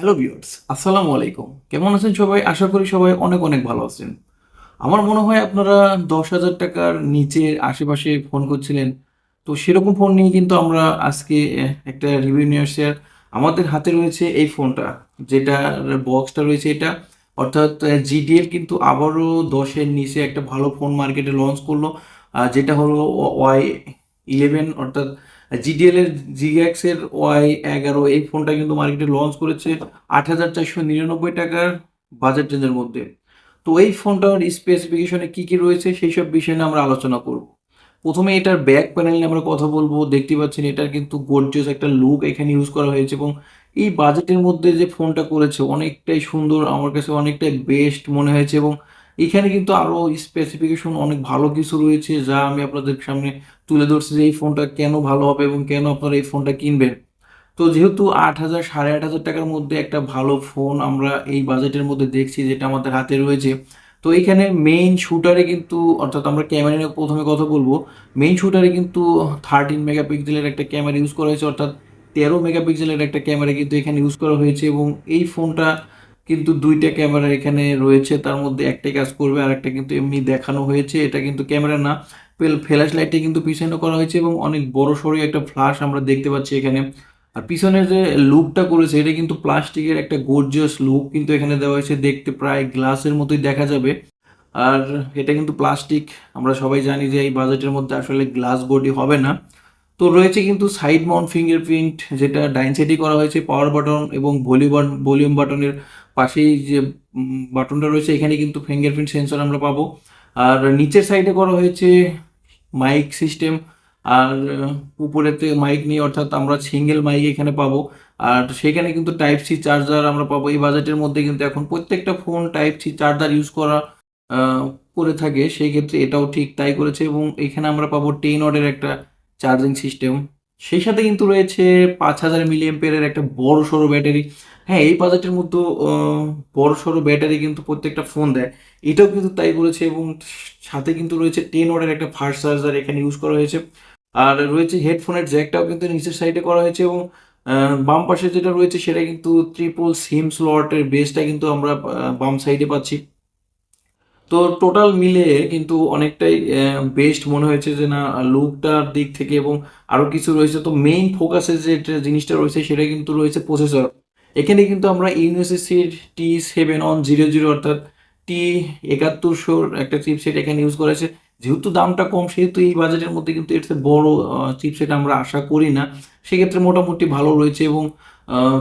Hello viewers, আসসালামু আলাইকুম। কেমন আছেন সবাই? আশা করি সবাই অনেক অনেক ভালো আছেন। আমার মনে হয় আপনারা দশ হাজার টাকার নিচের আশেপাশে ফোন করছিলেন। তো সেরকম ফোন নিয়ে কিন্তু আমরা আজকে একটা রিভিউ নিয়ে আসছি। আমাদের হাতে রয়েছে এই ফোনটা, যেটার বক্সটা রয়েছে এটা। অর্থাৎ জিডিএল কিন্তু আবারও দশের নিচে একটা ভালো ফোন মার্কেটে লঞ্চ করল। যেটা হলো ওয়াই ইলেভেন অর্থাৎ জিডিএল এর জিগ্যাক্স এর ওয়াই এগারো, এই ফোনটা কিন্তু মার্কেটে লঞ্চ করেছে আট হাজার চারশো নিরানব্বই টাকার বাজেট রেঞ্জের মধ্যে। তো এই ফোনটার স্পেসিফিকেশনে কি কি রয়েছে সেই সব বিষয় নিয়ে আমরা আলোচনা করব। প্রথমে এটার ব্যাক প্যানেল নিয়ে আমরা কথা বলব। দেখতে পাচ্ছেন এটার কিন্তু গর্জিয়াস একটা লুক এখানে ইউজ করা হয়েছে এবং এই বাজেটের মধ্যে যে ফোনটা করেছে অনেকটাই সুন্দর, আমার কাছে অনেকটাই বেস্ট মনে হয়েছে এবং এখানে কিন্তু আরও স্পেসিফিকেশন অনেক ভালো কিছু রয়েছে যা আমি আপনাদের সামনে তুলে ধরছি যে এই ফোনটা কেন ভালো হবে এবং কেন আপনারা এই ফোনটা কিনবেন। তো যেহেতু আট হাজার, সাড়ে আট হাজার টাকার মধ্যে একটা ভালো ফোন আমরা এই বাজেটের মধ্যে দেখছি যেটা আমাদের হাতে রয়েছে, তো এখানে মেইন শুটারে কিন্তু, অর্থাৎ আমরা ক্যামেরা নিয়ে প্রথমে কথা বলব মেইন শুটারে কিন্তু থার্টিন মেগাপিক্সেলের একটা ক্যামেরা ইউজ করা হয়েছে, অর্থাৎ তেরো মেগাপিক্সেলের একটা ক্যামেরা কিন্তু এখানে ইউজ করা হয়েছে এবং এই ফোনটা কিন্তু দুইটা ক্যামেরা এখানে রয়েছে, তার মধ্যে একটাই কাজ করবে আর একটা কিন্তু এমনি দেখানো হয়েছে। এটা কিন্তু ক্যামেরা না ফ্ল্যাশ লাইটটা কিন্তু পিছনে করা হয়েছে এবং অনেক বড় সড়ো একটা ফ্ল্যাশ আমরা দেখতে পাচ্ছি এখানে। আর পিছনের যে লুকটা করেছে, এটা কিন্তু প্লাস্টিকের একটা গর্জিয়াস লুক কিন্তু এখানে দেওয়া হয়েছে। দেখতে প্রায় গ্লাসের মতোই দেখা যাবে। আর এটা কিন্তু প্লাস্টিক, আমরা সবাই জানি যে এই বাজেটের মধ্যে আসলে গ্লাস বডি হবে না। তো রয়েছে কিন্তু সাইড মাউন্ট ফিঙ্গারপ্রিন্ট যেটা ডাইন সাইডে করা হয়েছে পাওয়ার বাটন এবং ভলিউম ভলিউম বাটনের পাশেই যে বাটনটা রয়েছে, এখানে কিন্তু ফিঙ্গারপ্রিন্ট সেন্সর আমরা পাবো। আর নিচের সাইডে করা হয়েছে মাইক সিস্টেম আর উপরেতে মাইক নিয়ে অর্থাৎ আমরা সিঙ্গেল মাইক এখানে পাবো। আর সেখানে কিন্তু টাইপ সি চার্জার আমরা পাবো। এই বাজেটের মধ্যে কিন্তু এখন প্রত্যেকটা phone type C charger use করা করে থাকে। সেই ক্ষেত্রে এটাও ঠিক তাই করেছে এবং এখানে আমরা পাবো টেন ওয়াটের একটা চার্জিং সিস্টেম। সেই সাথে কিন্তু রয়েছে পাঁচ হাজার মিলিয়াম্পিয়ারের একটা বড় সড়ো ব্যাটারি। হ্যাঁ এই বাজেটের মধ্যে বড় সড়ো ব্যাটারি কিন্তু প্রত্যেকটা ফোন দেয়। এটাও কিন্তু তাই করেছে এবং সাথে কিন্তু রয়েছে টেন ওয়াটের একটা ফাস্ট চার্জার এখানে ইউজ করা হয়েছে। আর রয়েছে হেডফোনের জ্যাকটাও কিন্তু নিচের সাইডে করা হয়েছে এবং বাম পাশে যেটা রয়েছে সেটা কিন্তু ট্রিপল সিম স্লটের বেসটা কিন্তু আমরা বাম সাইডে পাচ্ছি। তো টোটাল মিলে কিন্তু অনেকটাই বেস্ট মনে হয়েছে যে না লুকটার দিক থেকে এবং আরও কিছু রয়েছে। তো মেইন ফোকাসের যে জিনিসটা রয়েছে সেটা কিন্তু রয়েছে প্রসেসর এখানে কিন্তু আমরা ইউনিসিসির T seven on zero zero অর্থাৎ টি একাত্তরশোর একটা চিপসেট এখানে ইউজ করেছে যেহেতু দামটা কম, সেহেতু এই বাজেটের মধ্যে কিন্তু এর বড় চিপসেট আমরা আশা করি না। সেক্ষেত্রে মোটামুটি ভালো রয়েছে এবং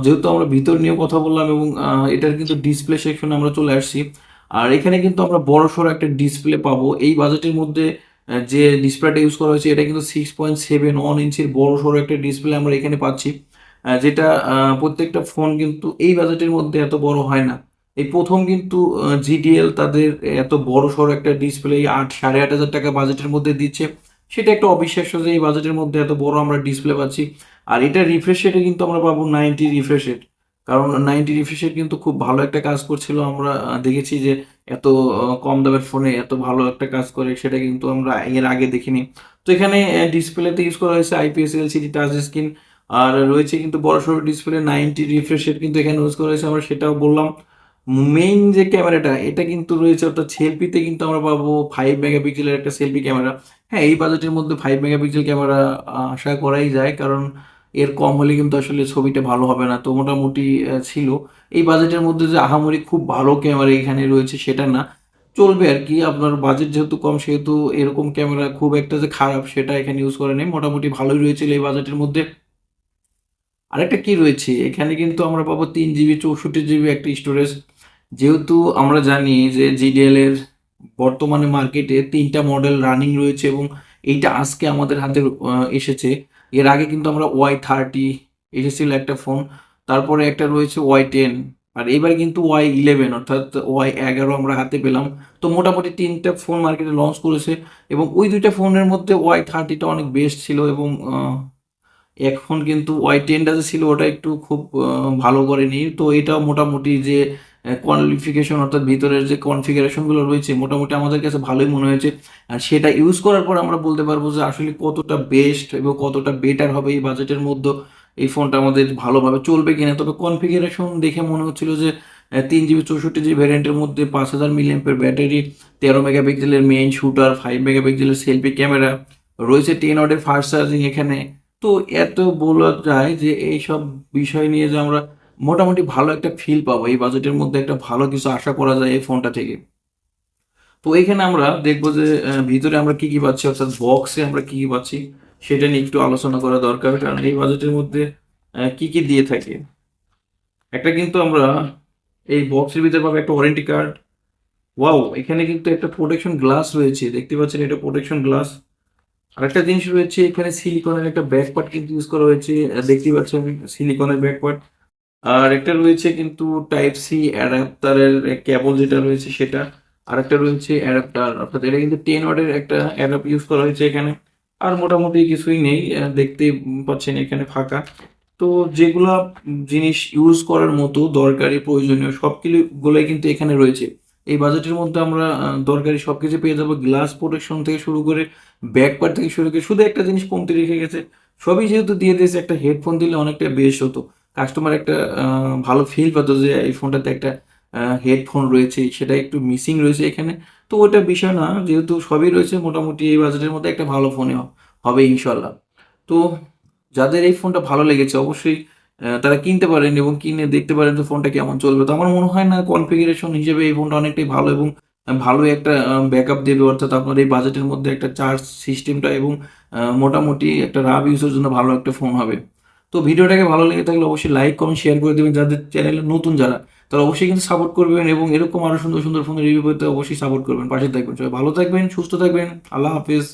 যেহেতু আমরা ভিতর নিয়ে কথা বললাম এবং এটার কিন্তু ডিসপ্লে সেকশনে আমরা চলে আসছি। আর এখানে কিন্তু আমরা বড় সড়ো একটা ডিসপ্লে পাবো। এই বাজেটের মধ্যে যে ডিসপ্লেটা ইউজ করা হয়েছে, এটা কিন্তু সিক্স পয়েন্ট সেভেন ওয়ান ইঞ্চির বড় সড়ো একটা ডিসপ্লে আমরা এখানে পাচ্ছি। যেটা প্রত্যেকটা ফোন কিন্তু এই বাজেটের মধ্যে এত বড় হয় না। এই প্রথম কিন্তু জিডিএল তাদের এত বড় সড়ো একটা ডিসপ্লে আট, সাড়ে আট হাজার টাকা বাজেটের মধ্যে দিচ্ছে। সেটা একটা অবিশ্বাস্য যে এই বাজেটের মধ্যে এত বড় আমরা ডিসপ্লে পাচ্ছি। আর এটা রিফ্রেশ রেটে কিন্তু আমরা পাবো নাইনটি রিফ্রেশ রেট কারণ নাইনটি রিফ্রেশ রেট কিন্তু খুব ভালো একটা কাজ করছিল। আমরা দেখেছি যে এত কম দামের ফোনে এত ভালো একটা কাজ করে, সেটা কিন্তু আমরা এর আগে দেখিনি। তো এখানে ডিসপ্লেতে ইউজ করা হয়েছে আইপিএস এলসিডি টাচ স্ক্রিন। আর রয়েছে কিন্তু বড় সড়ো ডিসপ্লে, নাইনটি রিফ্রেশ রেট কিন্তু এখানে ইউজ করা হয়েছে, আমরা সেটাও বললাম। মেইন যে ক্যামেরাটা, এটা কিন্তু রয়েছে অর্থাৎ সেলফিতে কিন্তু আমরা পাবো ফাইভ মেগাপিক্সেলের একটা সেলফি ক্যামেরা। হ্যাঁ এই বাজেটের মধ্যে ফাইভ মেগাপিক্সেল ক্যামেরা আশা করাই যায়, কারণ এর কম হলে কিন্তু আসলে ছবিটা ভালো হবে না। তো মোটামুটি ছিল। এই বাজেটের মধ্যে যে আহামরি খুব ভালো ক্যামেরা এখানে রয়েছে সেটা না। চলবে আর কি, আপনার বাজেট যেহেতু কম, সেহেতু এরকম ক্যামেরা খুব একটা যে খারাপ সেটা এখানে ইউজ করে নেই মোটামুটি ভালোই রয়েছিল এই বাজেটের মধ্যে। আরেকটা কি রয়েছে? এখানে কিন্তু আমরা পাবো তিন জিবি চৌষট্টি জিবি একটা স্টোরেজ যেহেতু আমরা জানি যে জিডিএল এর বর্তমানে মার্কেটে তিনটা মডেল রানিং রয়েছে এবং এইটা আজকে আমাদের হাতে এসেছে। এর আগে কিন্তু আমরা ওয়াই থার্টি এসেছিল একটা ফোন তারপরে একটা রয়েছে ওয়াই টেন আর এবার কিন্তু ওয়াই ইলেভেন অর্থাৎ ওয়াই এগারো আমরা হাতে পেলাম। তো মোটামুটি তিনটা ফোন মার্কেটে লঞ্চ করেছে, এবং ওই দুইটা ফোনের মধ্যে ওয়াই থার্টিটা অনেক বেস্ট ছিল, এবং এখন কিন্তু ওয়াই টেনটা যে ছিল, ওটা একটু খুব ভালো করেনি তো এটা মোটামুটি যে কোয়ালিফিকেশন অর্থাৎ ভিতরের যে কনফিগারেশনগুলো রয়েছে, মোটামুটি আমাদের কাছে ভালোই মনে হয়েছে। আর সেটা ইউজ করার পর আমরা বলতে পারব যে আসলে কতটা বেস্ট এবং কতটা বেটার হবে এই বাজেটের মধ্যে এই ফোনটা আমাদের ভালোভাবে চলবে কিনা। তবে কনফিগারেশন দেখে মনে হচ্ছিল যে তিন জিবি চৌষট্টি জিবি ভ্যারিয়েন্টের মধ্যে পাঁচ হাজার মিলিয়ামের ব্যাটারি তেরো মেগাপিক্সেলের মেইন শুটার ফাইভ মেগাপিক্সেলের সেলফি ক্যামেরা রয়েছে টেন ওয়াটের ফাস্ট চার্জিং এখানে। তো এত বলা যায় যে এইসব বিষয় নিয়ে যে আমরা মোটামুটি ভালো একটা ফিল পাবো। এই বাজেটের মধ্যে একটা ভালো কিছু আশা করা যায় এই ফোনটা থেকে। তো এখানে আমরা দেখব যে ভিতরে আমরা কি কি পাচ্ছি, অর্থাৎ বক্সে আমরা কি কি পাচ্ছি, সেটা নিয়ে একটু আলোচনা করা দরকার। কারণ এই বাজেটের মধ্যে কি কি দিয়ে থাকে? একটা কিন্তু আমরা এই বক্সের ভিতরে পাবো একটা ওয়ারেন্টি কার্ড ওয়াও এখানে কিন্তু একটা প্রোটেকশন গ্লাস রয়েছে, দেখতে পাচ্ছেন এটা প্রোটেকশন গ্লাস আরেকটা জিনিস রয়েছে, এখানে সিলিকনের একটা ব্যাক পার্ট কিন্তু ইউজ করা হয়েছে দেখতে পাচ্ছেন সিলিকনের ব্যাক পার্ট আর একটা রয়েছে কিন্তু টাইপ সি অ্যাডাপ্টারের কেবল যেটা রয়েছে সেটা। আর একটা রয়েছে অ্যাডাপ্টার অর্থাৎ এটা কিন্তু টেন ওয়ার্ডের একটা অ্যাডাপ্ট ইউজ করা হয়েছে এখানে। আর মোটামুটি কিছুই নেই দেখতে পাচ্ছেন এখানে ফাঁকা। তো যেগুলা জিনিস ইউজ করার মতো দরকারি, প্রয়োজনীয় সবগুলোই কিন্তু এখানে রয়েছে। এই বাজেটের মধ্যে আমরা দরকারি সব কিছু পেয়ে যাব। গ্লাস প্রোটেকশন থেকে শুরু করে ব্যাক পার্ট থেকে শুরু করে, শুধু একটা জিনিস কমতে রেখে গেছে। সবই যেহেতু দিয়ে দিয়েছে, একটা হেডফোন দিলে অনেকটা বেশ হতো। কাস্টমার একটা ভালো ফিল পেতো যে এই ফোনটাতে একটা হেডফোন রয়েছে, সেটা একটু মিসিং রয়েছে এখানে। তো ওটা বিষয় না, যেহেতু সবই রয়েছে, মোটামুটি এই বাজেটের মধ্যে একটা ভালো ফোনে হবে ইনশাল্লাহ তো যাদের এই ফোনটা ভালো লেগেছে, অবশ্যই তারা কিনতে পারেন এবং কিনে দেখতে পারেন যে ফোনটা কেমন চলবে। তো আমার মনে হয় না কনফিগারেশন হিসেবে এই ফোনটা অনেকটাই ভালো এবং ভালো একটা ব্যাকআপ দেবে। অর্থাৎ আপনার এই বাজেটের মধ্যে একটা চার্জ সিস্টেমটা এবং মোটামুটি একটা রাব ইউজের জন্য ভালো একটা ফোন হবে। তো ভিডিওটাকে ভালো লেগে থাকলে অবশ্যই লাইক কমেন্ট শেয়ার করে দেবেন। যাদের চ্যানেলে নতুন যারা, তারা অবশ্যই কিন্তু সাপোর্ট করবেন এবং এরকম আরও সুন্দর সুন্দর ফোনের রিভিউ পেতে অবশ্যই সাপোর্ট করবেন। পাশে থাকবেন। সবাই ভালো থাকবেন, সুস্থ থাকবেন। আল্লাহ হাফিজ।